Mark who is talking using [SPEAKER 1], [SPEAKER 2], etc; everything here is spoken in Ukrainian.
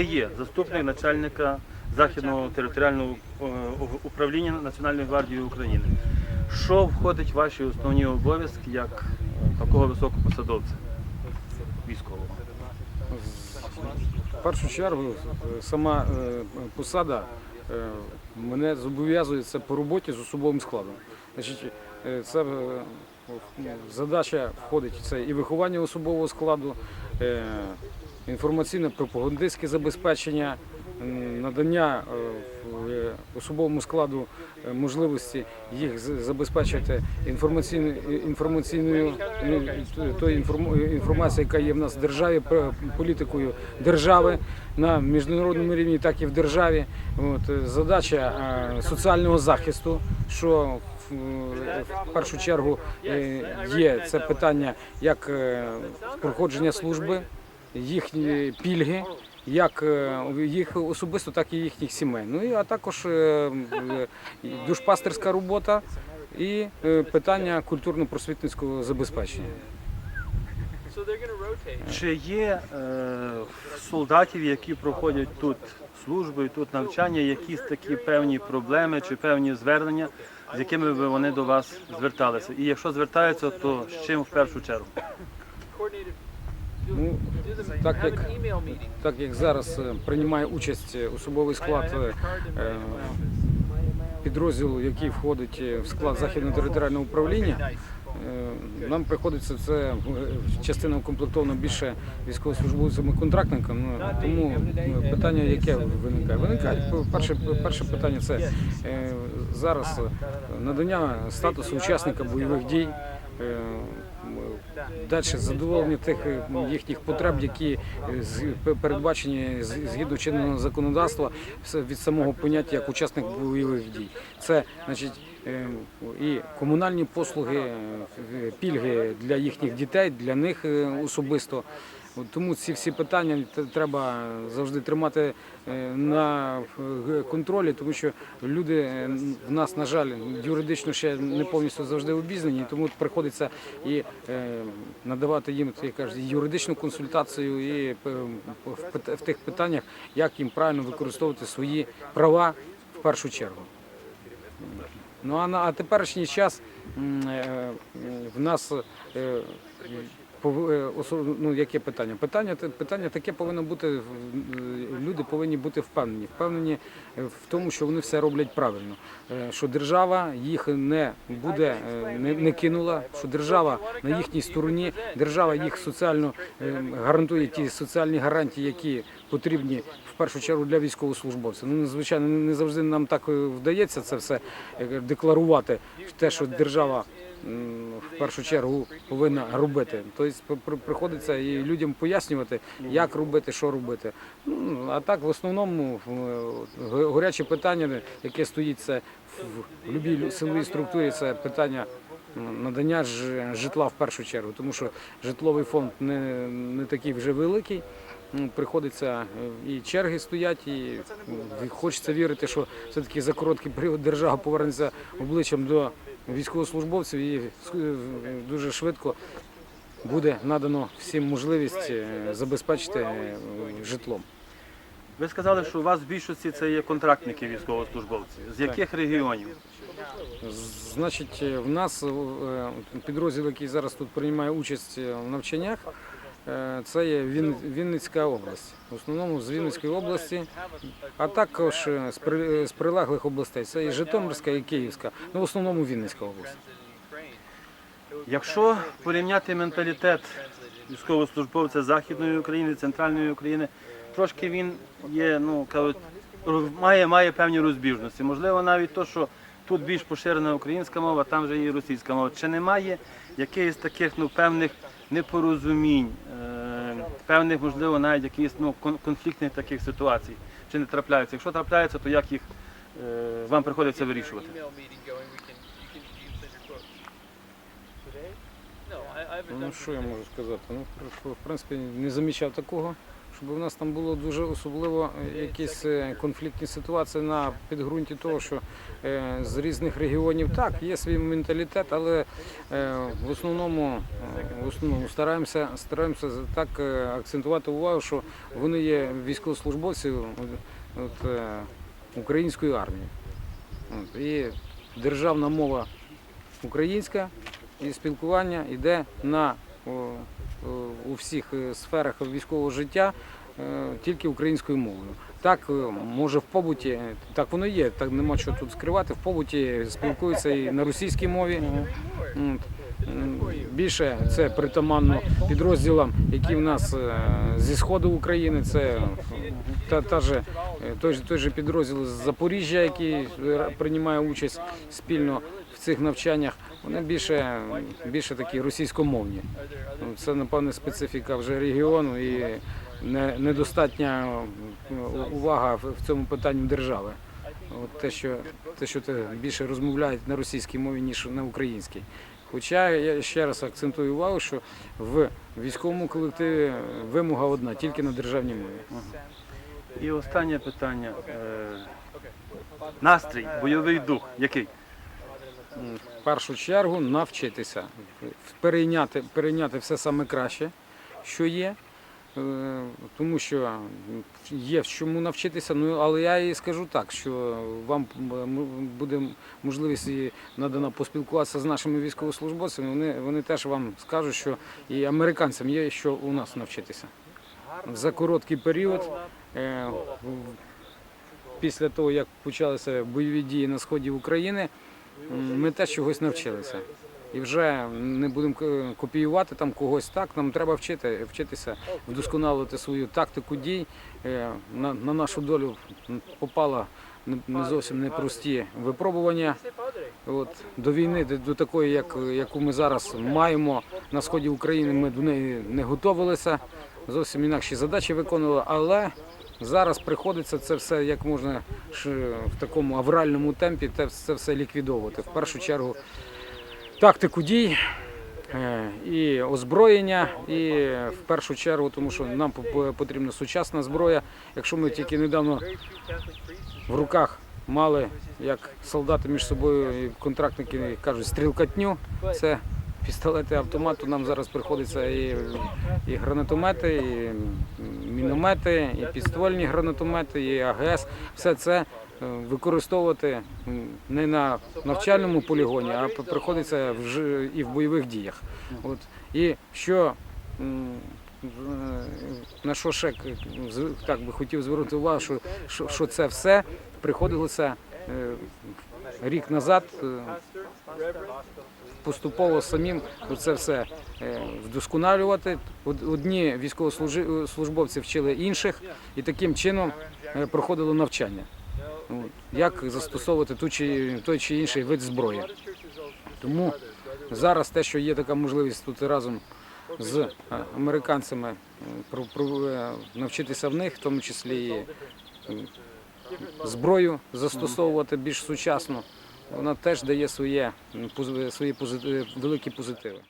[SPEAKER 1] Ви є заступник начальника Західного територіального е, управління Національної гвардії України. Що входить в ваші основні обов'язки як такого високопосадовця військового?
[SPEAKER 2] В першу чергу е, сама е, посада мене зобов'язує це по роботі з особовим складом. Значить, це е, задача входить це і виховання особового складу, інформаційно-пропагандистське забезпечення, надання е, е, особовому складу е, можливості їх забезпечити інформаційною тою інформацією, яка є в нас в державі, політикою держави на міжнародному рівні, так і в державі. От, задача соціального захисту, що в, першу чергу є це питання як проходження служби, їхні пільги. Як е, їх особисто, так і їхніх сімей. Ну а також е, е, душпастерська робота і питання культурно-просвітницького забезпечення.
[SPEAKER 1] Чи є е, солдатів, які проходять тут службу і тут навчання, якісь такі певні проблеми чи певні звернення, з якими би вони до вас зверталися? І якщо звертаються, то з чим в першу чергу?
[SPEAKER 2] Ну, так як, так як зараз е, приймає участь е, особовий склад е, підрозділу, який входить в склад західного територіального управління, нам приходиться це частина укомплектована більше військовослужбовцями-контрактниками. Ну, тому питання, яке виникає? Виникає перше, перше питання це зараз надання статусу учасника бойових дій. Далі задоволення тих їхніх потреб, які е, передбачені згідно чинного законодавства від самого поняття як учасник бойових дій. Це значить е, і комунальні послуги, е, пільги для їхніх дітей, для них особисто. Тому ці всі питання треба завжди тримати е, на контролі, тому що люди е, в нас, на жаль, юридично ще не повністю завжди обізнані, тому приходиться і е, надавати їм як кажуть, юридичну консультацію і в тих питаннях, як їм правильно використовувати свої права в першу чергу. Ну а на теперішній час в нас ну, яке питання? Питання питання таке повинно бути. е, Люди повинні бути впевнені, впевнені е, в тому, що вони все роблять правильно. Е, Що держава їх не буде, е, не, не кинула, що держава на їхній стороні, держава їх соціально е, гарантує ті соціальні гарантії, які потрібні в першу чергу для військовослужбовців. Ну, звичайно, не завжди нам так е, вдається це все е, декларувати, те, що держава в першу чергу повинна робити. Тобто при- при- приходиться і людям пояснювати, як робити, що робити. Ну, а так, в основному, в- горяче питання, яке стоїть це в будь-якій силовій структурі, це питання надання житла в першу чергу, тому що житловий фонд не, не такий вже великий. Приходиться е, і черги стоять, і хочеться вірити, що все-таки за короткий період держава повернеться обличчям до військовослужбовців і е, дуже швидко буде надано всім можливість е, забезпечити е, житлом.
[SPEAKER 1] Ви сказали, що у вас в більшості це є контрактники військовослужбовці. З яких регіонів?
[SPEAKER 2] Значить, в нас е, підрозділ, який зараз тут приймає участь е, в навчаннях, е, це є Він- Вінницька область. В основному з Вінницької області, а також з з прилеглих областей. Це і Житомирська, і Київська. Ну, в основному Вінницька область.
[SPEAKER 1] Якщо порівняти менталітет військовослужбовця Західної України, Центральної України, трошки він є, ну кажуть, має, має певні розбіжності. Можливо, навіть то, що тут більш поширена українська мова, там вже є російська мова. Чи немає якихось таких ну, певних непорозумінь, е, певних, можливо, навіть якихось ну, конфліктних таких ситуацій? Чи не трапляються? Якщо трапляються, то як їх е, вам приходиться вирішувати?
[SPEAKER 2] Ну, що я можу сказати? Ну, в- принципі, не замічав такого, щоб у нас там було дуже особливо е, якісь е, конфліктні ситуації на підґрунті того, що е, з різних регіонів так, є свій менталітет, але в основному, в основному стараємося, стараємося так акцентувати увагу, що вони є військовослужбовці от, української армії. От, і державна мова українська, і спілкування йде на у всіх е, сферах військового життя е, тільки українською мовою. Так, е, може в побуті, так воно є, так нема що тут скривати. В побуті спілкуються і на російській мові. От. Більше це притаманно підрозділам, які в нас зі сходу України. Це та, та же, той, той же підрозділ з Запоріжжя, який приймає участь спільно цих навчаннях. Вони більше, більше такі російськомовні. Це, напевне, специфіка вже регіону і не, недостатня е, увага в в цьому питанні держави. От те, що, те, що те більше розмовляють на російській мові, ніж на українській. Хоча я ще раз акцентую увагу, що в військовому колективі вимога одна, тільки на державній мові.
[SPEAKER 1] І останнє питання. Е, Настрій, бойовий дух, який?
[SPEAKER 2] В першу чергу навчитися, перейняти, перейняти все саме краще, що є. Е, Тому що є в чому навчитися, ну але я і скажу так, що вам буде можливість надана поспілкуватися з нашими військовослужбовцями. Вони, вони теж вам скажуть, що і американцям є що у нас навчитися. За короткий період, е, після того як почалися бойові дії на сході України, ми теж чогось навчилися. І вже не будемо копіювати там когось так. Нам треба вчити, вчитися вдосконалити свою тактику дій. Е, На, на нашу долю попало не- зовсім непрості випробування. От, до війни, до такої, як, яку ми зараз маємо на сході України, ми до неї не готувалися. Зовсім інакші задачі виконували, але зараз приходиться це все як можна ж в такому авральному темпі те- це все ліквідовувати. В першу чергу тактику дій е, і озброєння, і в першу чергу, тому що нам по- потрібна сучасна зброя. Якщо ми тільки недавно в руках мали, як солдати між собою, контрактники кажуть, стрілкатню, це пістолети автомат, то нам зараз приходиться і, і гранатомети, і міномети, і підствольні гранатомети, і АГС. Все це е, використовувати не на навчальному полігоні, а приходиться і в бойових діях. От. І що е, на що ще так би хотів звернути увагу, що, що, що це все приходилося е, рік назад. Поступово самим це все е, вдосконалювати. Одні військовослужбовці вчили інших, і таким чином е, проходило навчання. Як застосовувати ту чи той чи інший вид зброї. Тому зараз те, що є така можливість тут разом з е, американцями навчитися в них, в тому числі і зброю застосовувати більш сучасно, вона теж дає своє, м, свої пози- великі позитиви.